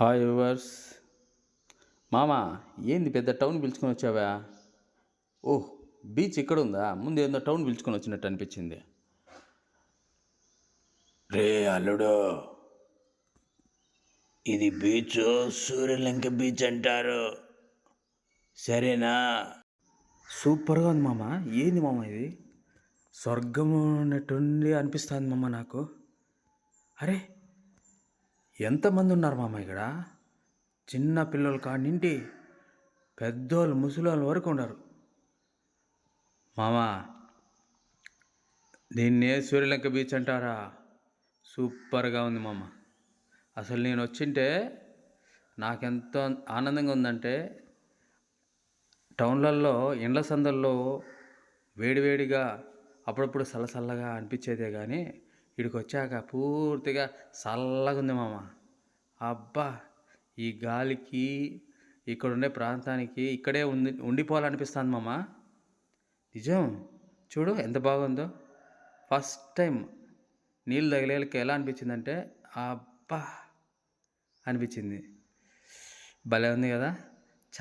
Hi yours మామ ఏంది పెద్ద టౌన్ పిలుచుకొని వచ్చావా? ఓహ్ బీచ్ ఇక్కడ ఉందా ముందు ఏందో టౌన్ పిలుచుకొని వచ్చినట్టు అనిపించింది. రే అల్లుడు ఇది బీచ్ సూర్యలంక బీచ్ అంటారు. సరేనా? సూపర్గా ఉంది మామ. ఏంది మామ ఇది? స్వర్గం ఉన్నట్టుండి అనిపిస్తుంది మామ నాకు. అరే ఎంతమంది ఉన్నారు మామ ఇక్కడ? చిన్న పిల్లలు కాడింటి పెద్దోళ్ళు ముసలోళ్ళు వరకు ఉన్నారు. మామ దీన్నే సూర్యలంక బీచ్ అంటారా? సూపర్గా ఉంది మామ. అసలు నేను వచ్చింటే నాకెంతో ఆనందంగా ఉందంటే టౌన్లలో ఇండ్ల సందల్లో వేడివేడిగా అప్పుడప్పుడు సలసల్లగా అనిపించేదే కానీ ఇక్కడికి వచ్చాక పూర్తిగా చల్లగా ఉంది మామ. అబ్బా ఈ గాలికి ఇక్కడ ఉండే ప్రాంతానికి ఇక్కడే ఉండి ఉండిపోవాలనిపిస్తుంది మామ. నిజం? చూడు ఎంత బాగుందో. ఫస్ట్ టైం నీళ్ళు తగిలేళ్ళకి ఎలా అనిపించిందంటే అబ్బా అనిపించింది. భలే ఉంది కదా.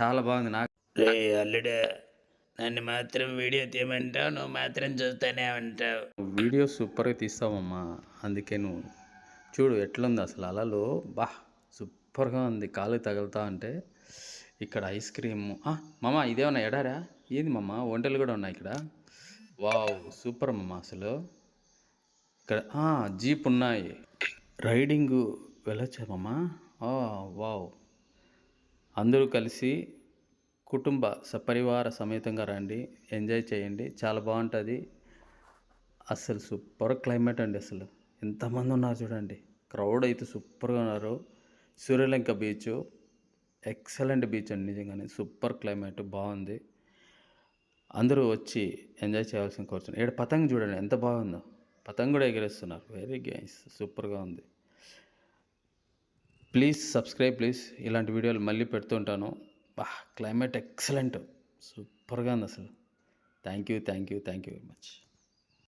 చాలా బాగుంది నాకు. రే నన్ను మాత్రం వీడియో తీయమంటావు నువ్వు మాత్రం చూస్తానే ఉంటావు. వీడియో సూపర్గా తీస్తావమ్మా అందుకే నువ్వు చూడు ఎట్లుంది అసలు అలలు. బా సూపర్గా ఉంది కాలు తగులుతా అంటే ఇక్కడ ఐస్ క్రీమ్. మామ ఇదేమన్నా ఎడారా? ఏంది మామ వంటలు కూడా ఉన్నాయి ఇక్కడ. వావ్ సూపర్ మామ అసలు. ఇక్కడ జీప్ ఉన్నాయి. రైడింగ్ వెళ్ళొచ్చా మామ? వావ్. అందరూ కలిసి కుటుంబ సపరివార సమేతంగా రండి ఎంజాయ్ చేయండి. చాలా బాగుంటుంది. అసలు సూపర్ క్లైమేట్ అండి అసలు. ఎంతమంది ఉన్నారు చూడండి. క్రౌడ్ అయితే సూపర్గా ఉన్నారు. సూర్యలంక బీచ్ ఎక్సలెంట్ బీచ్ అండి నిజంగానే. సూపర్ క్లైమేట్ బాగుంది. అందరూ వచ్చి ఎంజాయ్ చేయాల్సిన కోరుతున్నాను ఇక్కడ పతంగ్ చూడండి ఎంత బాగుందో. పతంగ్ కూడా ఎగరేస్తున్నారు. వెరీ గైస్ సూపర్గా ఉంది. ప్లీజ్ సబ్స్క్రైబ్ ప్లీజ్ ఇలాంటి వీడియోలు మళ్ళీ పెడుతుంటాను బా క్లైమేట్ ఎక్సలెంట్ సూపర్గా ఉంది అసలు. Thank you thank you thank you very much